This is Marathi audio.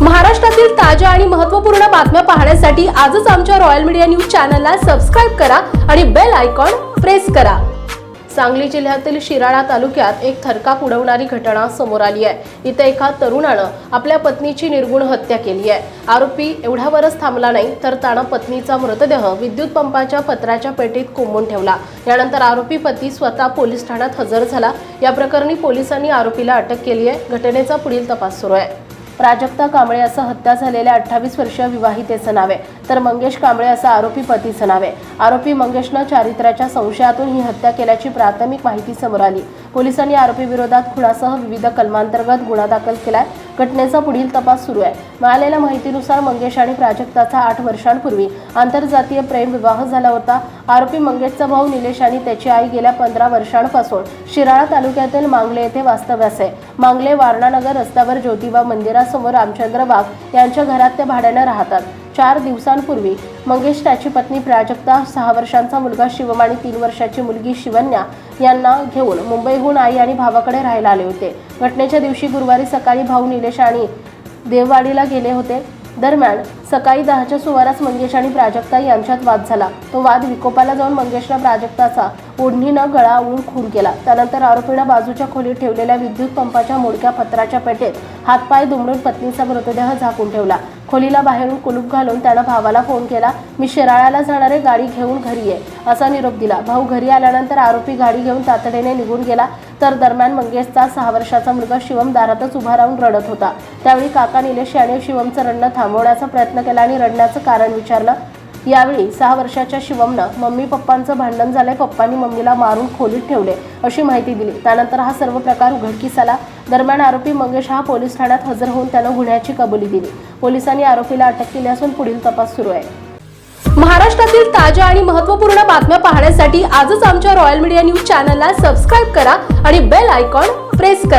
महाराष्ट्रातील ताज्या आणि महत्त्वपूर्ण बातम्या पाहण्यासाठी आजच आमच्या रॉयल मीडिया न्यूज चॅनलला सबस्क्राईब करा आणि बेल आयकॉन प्रेस करा. सांगली जिल्ह्यातील शिराळा तालुक्यात एक थरकाप उडवणारी घटना समोर आली आहे. इथे एका तरुणानं आपल्या पत्नीची निर्गुण हत्या केली आहे. आरोपी एवढ्यावरच थांबला नाही तर त्यानं पत्नीचा मृतदेह विद्युत पंपाच्या पत्राच्या पेटीत कोंबून ठेवला. यानंतर आरोपी पती स्वतः पोलीस ठाण्यात हजर झाला. या प्रकरणी पोलिसांनी आरोपीला अटक केली आहे. घटनेचा पुढील तपास सुरू आहे. प्राजक्ता कांबळे असं हत्या झालेल्या अठ्ठावीस वर्षीय विवाहितेचं नाव आहे. तर मंगेश कांबळे असं आरोपी पतीचं नाव आहे. आरोपी मंगेशनं चारित्र्याच्या संशयातून ही हत्या केल्याची प्राथमिक माहिती समोर आली. पोलिसांनी आरोपी विरोधात खुणासह विविध कलमांतर्गत गुन्हा दाखल केलाय. घटनेचा पुढील तपास सुरू आहे. मिळालेल्या माहितीनुसार मंगेश आणि प्राजक्ताचा आठ वर्षांपूर्वी आंतरजातीय प्रेम विवाह झाला होता. आरोपी मंगेशचा भाऊ निलेश आणि त्याची आई गेल्या पंधरा वर्षांपासून शिराळा तालुक्यातील मांगले येथे वास्तव्यास आहे. मांगले वारणानगर रस्त्यावर ज्योतिबा मंदिरासमोर रामचंद्र वाघ यांच्या घरात ते भाड्यानं राहतात. चार दिवसांपूर्वी मंगेश त्याची पत्नी प्राजक्ता सहा वर्षांचा मुलगा शिवम आणि तीन वर्षाची मुलगी शिवन्या यांना घेऊन मुंबईहून आई आणि भावाकडे राहायला आले होते. घटनेच्या दिवशी गुरुवारी सकाळी भाऊ निलेश आणि देववाडीला गेले होते. दरम्यान सकाळी दहाच्या सुमारास मंगेश आणि प्राजक्ता यांच्यात वाद झाला. तो वाद विकोपाला जाऊन मंगेशनं प्राजक्ताचा ओढणीनं गळा आवळून खून केला. त्यानंतर आरोपीनं बाजूच्या खोलीत ठेवलेल्या विद्युत पंपाच्या मोडक्या पत्राच्या पेटेत हातपाय दुमडून पत्नीचा मृतदेह झाकून ठेवला. खोलीला बाहेरून कुलूप घालून त्यानं भावाला फोन केला मी शिराळ्याला जाणारे गाडी घेऊन घरी ये असा निरोप दिला. भाऊ घरी आल्यानंतर आरोपी गाडी घेऊन तातडीने निघून गेला. तर दरम्यान मंगेशचा सहा वर्षाचा मुलगा शिवम दारातच उभा राहून रडत होता. त्यावेळी काका निलेश याने शिवमचं रडणं थांबवण्याचा प्रयत्न केला आणि रडण्याचं कारण विचारलं यावेळी सहा वर्षाच्या शिवमनं मम्मी पप्पांचं भांडण झालंय पप्पांनी मम्मीला मारून खोलीत ठेवले अशी माहिती दिली. त्यानंतर हा सर्व प्रकार उघडकीस आला दरम्यान आरोपी मंगेश हा पोलीस ठाण्यात हजर होऊन त्यानं गुन्ह्याची कबुली दिली. पोलिसांनी आरोपीला अटक केली असून पुढील तपास सुरू आहे. महाराष्ट्रातील ताज्या आणि महत्त्वपूर्ण बातम्या पाहण्यासाठी आजच आमच्या रॉयल मीडिया न्यूज चॅनलला सबस्क्राईब करा आणि बेल आयकॉन प्रेस करा.